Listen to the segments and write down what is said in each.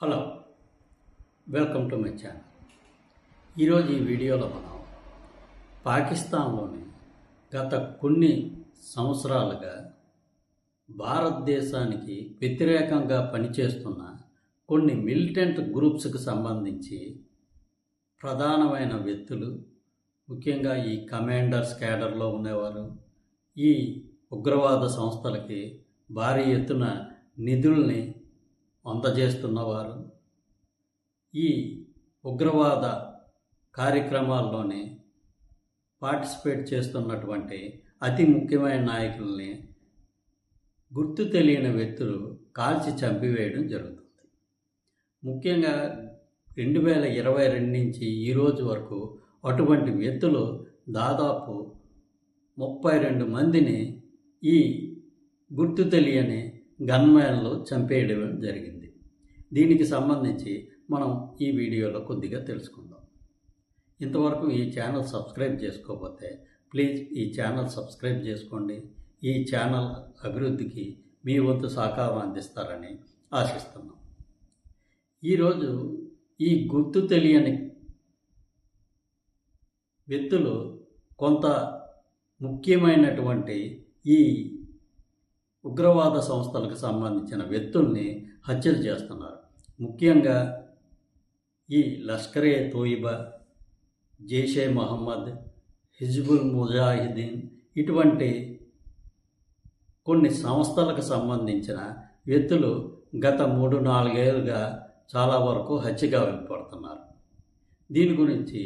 Hello welcome to my channel. ఈరోజు ఈ వీడియోలో మనం పాకిస్తాన్లోని గత కొన్ని సంవత్సరాలుగా భారతదేశానికి వ్యతిరేకంగా పనిచేస్తున్న కొన్ని మిలిటెంట్ గ్రూప్స్కి సంబంధించి ప్రధానమైన వ్యక్తులు ముఖ్యంగా ఈ కమాండర్స్ క్యాడర్లో ఉండేవారు ఈ ఉగ్రవాద సంస్థలకి భారీ ఎత్తున నిధుల్ని అందజేస్తున్నవారు. ఈ ఉగ్రవాద కార్యక్రమాల్లోనే పార్టిసిపేట్ చేస్తున్నటువంటి అతి ముఖ్యమైన నాయకుల్ని గుర్తు తెలియని వ్యక్తులు కాల్చి చంపివేయడం జరుగుతుంది. ముఖ్యంగా రెండు వేల ఇరవై రెండు నుంచి ఈ రోజు వరకు అటువంటి వ్యక్తులు దాదాపు ముప్పై రెండు మందిని ఈ గుర్తు తెలియని గన్మయంలో చంపేయడం జరిగింది. దీనికి సంబంధించి మనం ఈ వీడియోలో కొద్దిగా తెలుసుకుందాం. ఇంతవరకు ఈ ఛానల్ సబ్స్క్రైబ్ చేసుకోకపోతే ప్లీజ్ ఈ ఛానల్ సబ్స్క్రైబ్ చేసుకోండి. ఈ ఛానల్ అభివృద్ధికి మీ వంతు సహకారం అందిస్తారని ఆశిస్తున్నాం. ఈరోజు ఈ గుర్తు తెలియని వ్యక్తులు కొంత ముఖ్యమైనటువంటి ఈ ఉగ్రవాద సంస్థలకు సంబంధించిన వ్యక్తుల్ని హత్యలు చేస్తున్నారు. ముఖ్యంగా ఈ లష్కరే తోయిబా జైషే మహమ్మద్ హిజ్బుల్ ముజాహిదీన్ ఇటువంటి కొన్ని సంస్థలకు సంబంధించిన వ్యక్తులు గత మూడు నాలుగేళ్ళుగా చాలా వరకు హత్యగా వెళ్ళిపడుతున్నారు దీని గురించి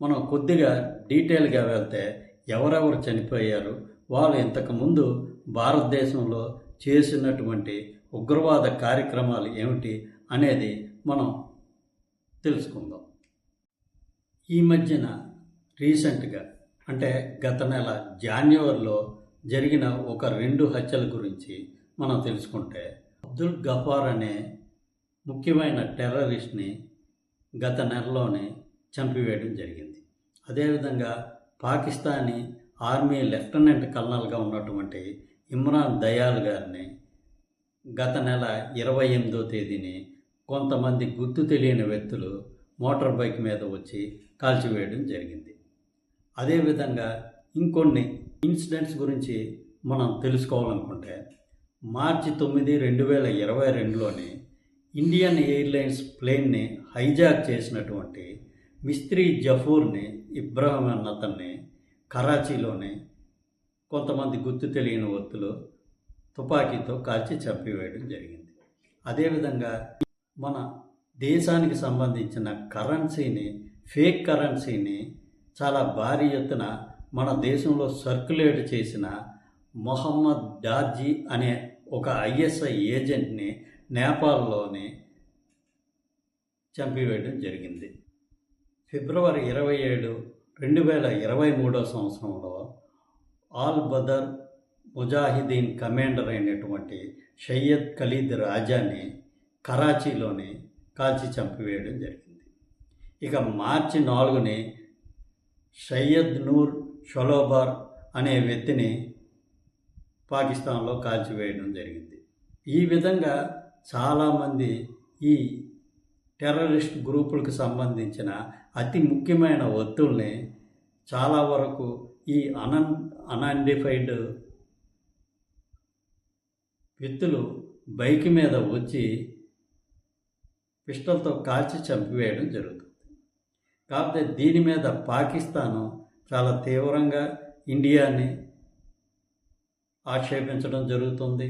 మనం కొద్దిగా డీటెయిల్గా వెళ్తే ఎవరెవరు చనిపోయారు వాళ్ళు ఇంతకుముందు భారతదేశంలో చేసినటువంటి ఉగ్రవాద కార్యక్రమాలు ఏమిటి అనేది మనం తెలుసుకుందాం. ఈ మధ్యన రీసెంట్గా అంటే గత నెల జాన్యువరిలో జరిగిన ఒక రెండు హత్యల గురించి మనం తెలుసుకుంటే అబ్దుల్ గఫార్ అనే ముఖ్యమైన టెర్రరిస్ట్ని గత నెలలోనే చంపివేయడం జరిగింది. అదేవిధంగా పాకిస్తానీ ఆర్మీ లెఫ్టినెంట్ కల్నల్గా ఉన్నటువంటి ఇమ్రాన్ దయాల్ గారిని గత నెల ఇరవై ఎనిమిదో తేదీని కొంతమంది గుర్తు తెలియని వ్యక్తులు మోటార్ బైక్ మీద వచ్చి కాల్చివేయడం జరిగింది. అదేవిధంగా ఇంకొన్ని ఇన్సిడెంట్స్ గురించి మనం తెలుసుకోవాలనుకుంటే మార్చి తొమ్మిది రెండు వేల ఇరవై రెండులోని ఇండియన్ ఎయిర్లైన్స్ ప్లేన్ని హైజాక్ చేసినటువంటి మిస్త్రీ జఫూర్ని ఇబ్రాహిం అన్న అతన్ని కొంతమంది గుర్తు తెలియని వ్యక్తులు తుపాకీతో కాల్చి చంపివేయడం జరిగింది. అదేవిధంగా మన దేశానికి సంబంధించిన కరెన్సీని ఫేక్ కరెన్సీని చాలా భారీ ఎత్తున మన దేశంలో సర్క్యులేట్ చేసిన మొహమ్మద్ డార్జీ అనే ఒక ఐఎస్ఐ ఏజెంట్ని నేపాల్లోని చంపివేయడం జరిగింది. ఫిబ్రవరి ఇరవై ఏడు రెండు వేల ఇరవై మూడో సంవత్సరంలో ఆల్ బదర్ ముజాహిదీన్ కమాండర్ అయినటువంటి షయ్యద్ ఖలీద్ రాజాని కరాచీలోని కాల్చి చంపివేయడం జరిగింది. ఇక మార్చి నాలుగుని సయ్యద్ నూర్ షొలోబార్ అనే వ్యక్తిని పాకిస్తాన్లో కాల్చివేయడం జరిగింది. ఈ విధంగా చాలామంది ఈ టెర్రరిస్ట్ గ్రూపులకు సంబంధించిన అతి ముఖ్యమైన వత్తుల్ని చాలా వరకు ఈ అనన్ అన్ఐడెంటిఫైడ్ వ్యక్తులు బైక్ మీద వచ్చి పిస్టల్తో కాల్చి చంపివేయడం జరుగుతుంది. కాకపోతే దీని మీద పాకిస్తాను చాలా తీవ్రంగా ఇండియాని ఆక్షేపించడం జరుగుతుంది.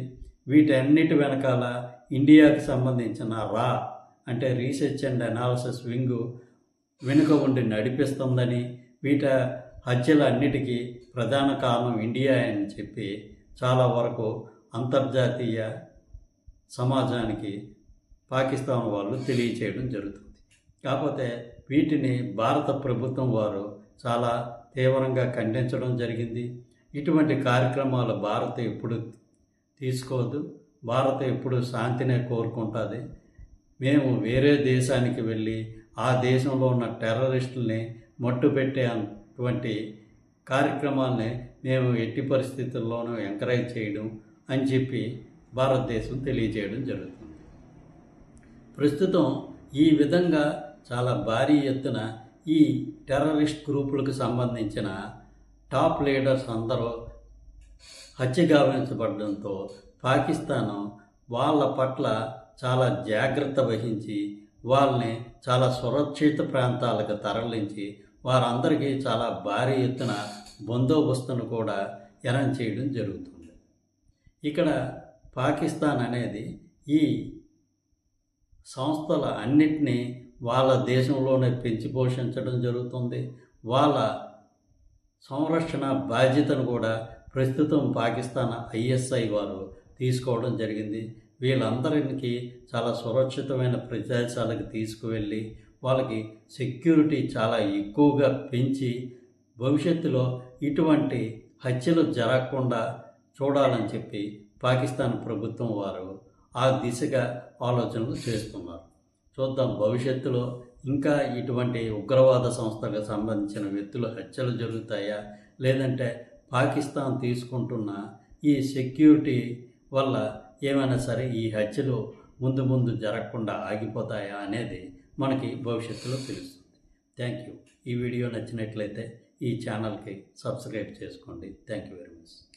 వీటన్నిటి వెనకాల ఇండియాకి సంబంధించిన రా అంటే రీసెర్చ్ అండ్ అనాలిసిస్ వింగు వెనుక ఉండి నడిపిస్తుందని వీట హత్యలన్నిటికీ ప్రధాన కారణం ఇండియా అని చెప్పి చాలా వరకు అంతర్జాతీయ సమాజానికి పాకిస్తాన్ వాళ్ళు తెలియచేయడం జరుగుతుంది. కాకపోతే వీటిని భారత ప్రభుత్వం వారు చాలా తీవ్రంగా ఖండించడం జరిగింది. ఇటువంటి కార్యక్రమాలు భారత్ ఎప్పుడు తీసుకోవద్దు భారత్ ఎప్పుడు శాంతినే కోరుకుంటుంది. మేము వేరే దేశానికి వెళ్ళి ఆ దేశంలో ఉన్న టెర్రరిస్టుల్ని మట్టుపెట్టే అటువంటి కార్యక్రమాల్ని మేము ఎట్టి పరిస్థితుల్లోనూ ఎంకరేజ్ చేయడం అని చెప్పి భారతదేశం తెలియజేయడం జరుగుతుంది. ప్రస్తుతం ఈ విధంగా చాలా భారీ ఎత్తున ఈ టెర్రరిస్ట్ గ్రూపులకు సంబంధించిన టాప్ లీడర్స్ అందరూ హత్య గావించబడడంతో పాకిస్తాన్ వాళ్ళ పట్ల చాలా జాగ్రత్త వహించి వాళ్ళని చాలా సురక్షిత ప్రాంతాలకు తరలించి వారందరికీ చాలా భారీ ఎత్తున బందోబస్తును కూడా ఎరం చేయడం జరుగుతుంది. ఇక్కడ పాకిస్తాన్ అనేది ఈ సంస్థల అన్నిటినీ వాళ్ళ దేశంలోనే పెంచి పోషించడం జరుగుతుంది. వాళ్ళ సంరక్షణ బాధ్యతను కూడా ప్రస్తుతం పాకిస్తాన్ ఐఎస్ఐ వారు తీసుకోవడం జరిగింది. వీళ్ళందరికీ చాలా సురక్షితమైన ప్రదేశాలకు తీసుకువెళ్ళి వాళ్ళకి సెక్యూరిటీ చాలా ఎక్కువగా పెంచి భవిష్యత్తులో ఇటువంటి హత్యలు జరగకుండా చూడాలని చెప్పి పాకిస్తాన్ ప్రభుత్వం వారు ఆ దిశగా ఆలోచనలు చేస్తున్నారు. చూద్దాం. భవిష్యత్తులో ఇంకా ఇటువంటి ఉగ్రవాద సంస్థలకు సంబంధించిన వ్యక్తులు హత్యలు జరుగుతాయా? లేదంటే పాకిస్తాన్ తీసుకుంటున్న ఈ సెక్యూరిటీ వల్ల ఏమైనా సరే ఈ హత్యలు ముందు ముందు జరగకుండా ఆగిపోతాయా అనేది మనకి భవిష్యత్తులో తెలుస్తుంది. Thank you. ఈ వీడియో నచ్చినట్లయితే ఈ ఛానల్కి సబ్స్క్రైబ్ చేసుకోండి. Thank you very much.